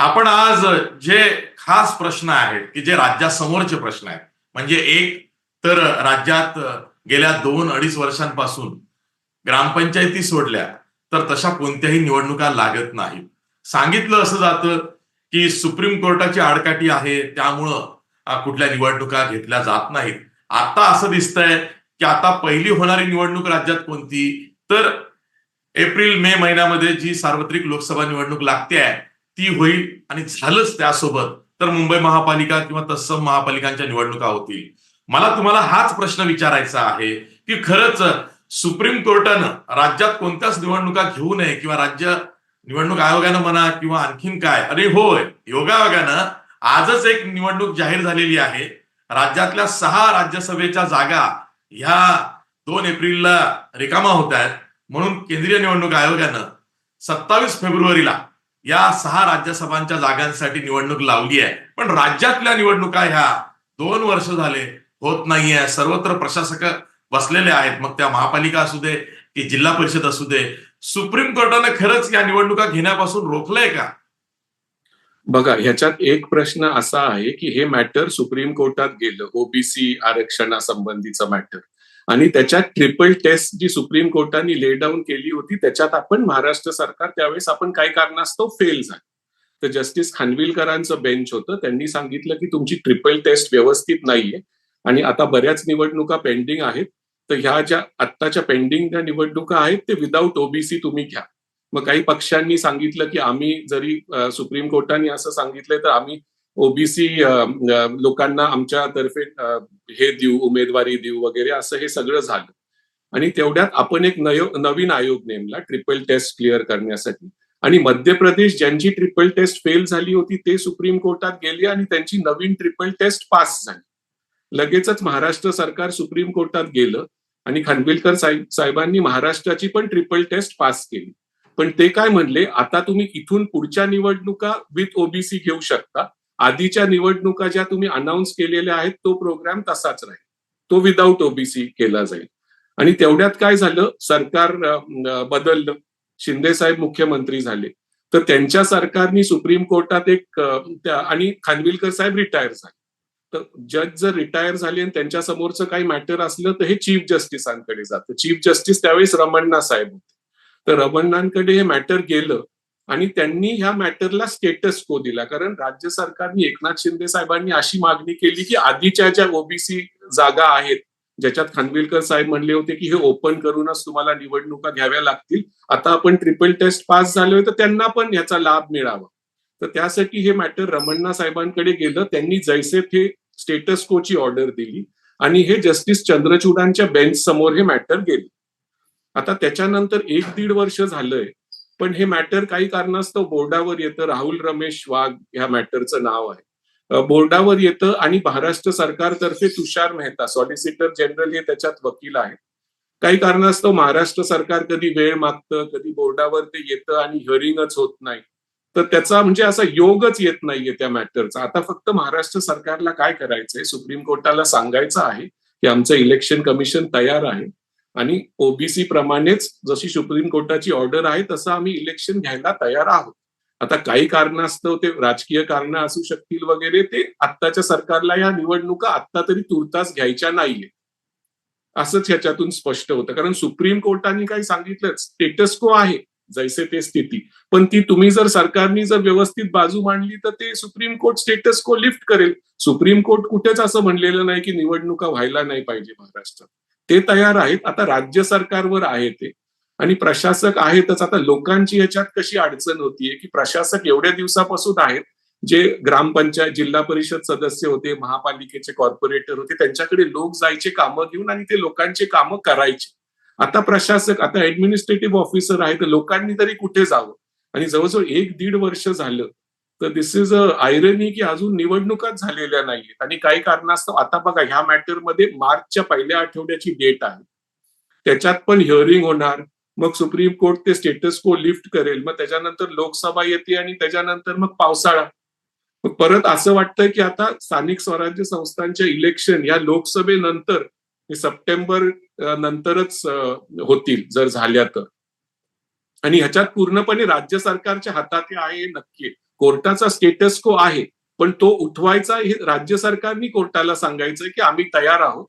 आपण आज जे खास प्रश्न आहेत की जे राज्यासमोरचे प्रश्न आहेत म्हणजे एक तर राज्यात गेल्या दोन अडीच वर्षांपासून ग्रामपंचायती सोडल्या तर तशा कोणत्याही निवडणुका लागत नाहीत. सांगितलं असं जातं की सुप्रीम कोर्टाची आडकाठी आहे त्यामुळं कुठल्या निवडणुका घेतल्या जात नाहीत. आता असं दिसतंय की आता पहिली होणारी निवडणूक राज्यात कोणती? तर एप्रिल मे महिन्यामध्ये जी सार्वत्रिक लोकसभा निवडणूक लागते आहे ती होईल आणि झालंच त्यासोबत तर मुंबई महापालिका किंवा तत्सम महापालिकांच्या निवडणुका होतील. मला तुम्हाला हाच प्रश्न विचारायचा आहे की खरंच सुप्रीम कोर्टानं राज्यात कोणत्याच निवडणुका घेऊ नये किंवा राज्य निवडणूक आयोगानं म्हणा किंवा आणखीन काय अरे होय योगायोगानं आजच एक निवडणूक जाहीर झालेली आहे. राज्यातल्या सहा राज्यसभेच्या जागा ह्या दोन एप्रिलला रिकामा होत आहेत म्हणून केंद्रीय निवडणूक आयोगानं सत्तावीस फेब्रुवारीला या सहा राज्यसभांच्या जागांसाठी निवडणूक लावली आहे. पण राज्यातल्या निवडणुका ह्या दोन वर्ष झाले होत नाहीये. सर्वत्र प्रशासक बसलेले आहेत. मग त्या महापालिका असू दे की जिल्हा परिषद असू दे सुप्रीम कोर्टानं खरंच या निवडणुका घेण्यापासून रोखलंय का? बघा ह्याच्यात एक प्रश्न असा आहे की हे मॅटर सुप्रीम कोर्टात गेलं ओबीसी आरक्षणासंबंधीचं मॅटर. आणि त्याच्यात ट्रिपल टेस्ट जी सुप्रीम कोर्टाने ले डाऊन केली होती त्याच्यात आपण महाराष्ट्र सरकार त्यावेळेस आपण काही कारणास्तव फेल झालं. तर जस्टिस खानविलकरांचं बेंच होतं. त्यांनी सांगितलं की तुमची ट्रिपल टेस्ट व्यवस्थित नाहीये. आणि आता बऱ्याच निवडणुका पेंडिंग आहेत. तर ह्या ज्या आत्ताच्या पेंडिंग ज्या निवडणुका आहेत ते विदाऊट ओबीसी तुम्ही घ्या. मग काही पक्षांनी सांगितलं की आम्ही जरी सुप्रीम कोर्टाने असं सांगितलंय तर आम्ही ओबीसी लोकांना आमच्यातर्फे हे देऊ उमेदवारी देऊ वगैरे असं हे सगळं झालं. आणि तेवढ्यात आपण एक नवीन आयोग नेमला ट्रिपल टेस्ट क्लिअर करण्यासाठी. आणि मध्य प्रदेश ज्यांची ट्रिपल टेस्ट फेल झाली होती ते सुप्रीम कोर्टात गेले आणि त्यांची नवीन ट्रिपल टेस्ट पास झाली. लगेचच महाराष्ट्र सरकार सुप्रीम कोर्टात गेलं आणि खानविलकर साहेब साहेबांनी महाराष्ट्राची पण ट्रिपल टेस्ट पास केली. पण ते काय म्हणले आता तुम्ही इथून पुढच्या निवडणुका विथ ओबीसी घेऊ शकता. आधीच्या निवडणुका ज्या तुम्ही अनाऊन्स केलेल्या आहेत तो प्रोग्राम तसाच राहील. तो विदाऊट ओबीसी केला जाईल. आणि तेवढ्यात काय झालं? सरकार बदललं. शिंदे साहेब मुख्यमंत्री झाले. तर त्यांच्या सरकारनी सुप्रीम कोर्टात एक आणि खानविलकर साहेब रिटायर झाले. तर जज जर रिटायर झाले आणि त्यांच्या समोरचं काही मॅटर असलं तर हे चीफ जस्टिसांकडे जातं. चीफ जस्टिस त्यावेळेस रमण्णा साहेब होते. तर रमण्णांकडे हे मॅटर गेलं. आणि त्यांनी ह्या मॅटरला स्टेटस को दिला. कारण राज्य सरकारने एकनाथ शिंदे साहेबांनी अशी मागणी केली की आधीच्या ज्या ओबीसी जागा आहेत ज्याच्यात खानविलकर साहेब म्हणले होते की हे ओपन करूनच तुम्हाला निवडणुका घ्याव्या लागतील आता आपण ट्रिपल टेस्ट पास झालोय तर त्यांना पण याचा लाभ मिळावा. तर त्यासाठी हे मॅटर रमण्णा साहेबांकडे गेलं त्यांनी जैसे थे स्टेटस कोची ऑर्डर दिली आणि हे जस्टिस चंद्रचूडांच्या बेंच समोर हे मॅटर गेले. आता त्याच्यानंतर एक दीड वर्ष झालंय पण हे मॅटर काही कारणास्तव बोर्डावर येतं. राहुल रमेश वाघ ह्या मॅटरचं नाव आहे. बोर्डावर येतं आणि महाराष्ट्र सरकारतर्फे तुषार मेहता सॉलिसिटर जनरल हे त्याच्यात वकील आहेत. काही कारणास्तव महाराष्ट्र सरकार कधी वेळ मागतं कधी बोर्डावर ते येतं आणि हिअरिंगच होत नाही. तर त्याचा म्हणजे असा योगच येत नाहीये त्या मॅटरचा आता फक्त महाराष्ट्र सरकारला काय करायचंय? सुप्रीम कोर्टाला सांगायचं आहे की आमचं इलेक्शन कमिशन तयार आहे. आणि ओबीसी प्रमाणेच जशी सुप्रीम कोर्टाची ऑर्डर आहे तसं आम्ही इलेक्शन घ्यायला तयार आहोत. आता काही कारणास्तव ते राजकीय कारण असू शकतील वगैरे ते आत्ताच्या सरकारला या निवडणुका आत्ता तरी तुर्तास घ्यायच्या नाहीये. असंच ह्याच्यातून स्पष्ट होतं. कारण सुप्रीम कोर्टाने काही सांगितलं स्टेटस को आहे जैसे ते स्थिती. पण ती तुम्ही जर सरकारनी जर व्यवस्थित बाजू मांडली तर ते Supreme Court status quo lift करेल. सुप्रीम कोर्ट कुठेच असं म्हणलेलं नाही की निवडणुका व्हायला नाही पाहिजे महाराष्ट्रात. ते तयार आहेत. आता राज्य सरकारवर आहे ते. आणि प्रशासक आहेतच. आता लोकांची ह्याच्यात कशी अडचण होतीये की प्रशासक एवढ्या दिवसापासून आहेत. जे ग्रामपंचायत जिल्हा परिषद सदस्य होते महापालिकेचे कॉर्पोरेटर होते त्यांच्याकडे लोक जायचे कामं घेऊन आणि ते लोकांचे कामं करायचे. आता प्रशासक आता ऍडमिनिस्ट्रेटिव्ह ऑफिसर आहे तर लोकांनी तरी कुठे जावं? आणि जवळजवळ एक दीड वर्ष झालं तर दिस इज अ आयरनी की अजून निवडणुकाच झालेल्या नाहीयेत. आणि काही कारणास्तव आता बघा ह्या मॅटरमध्ये मार्चच्या पहिल्या आठवड्याची डेट आहे. त्याच्यात पण हिअरिंग होणार. मग सुप्रीम कोर्ट ते स्टेटस को लिफ्ट करेल. मग त्याच्यानंतर लोकसभा येते आणि त्याच्यानंतर मग पावसाळा. मग परत असं वाटतंय की आता स्थानिक स्वराज्य संस्थांच्या इलेक्शन या लोकसभेनंतर सप्टेंबर नंतरच होतील जर झाल्या तर. आणि ह्याच्यात पूर्णपणे राज्य सरकारच्या हातात हे आहे नक्की. कोर्टाचा स्टेटस को आहे पण तो उठवायचा हे राज्य सरकारनी कोर्टाला सांगायचं की आम्ही तयार आहोत.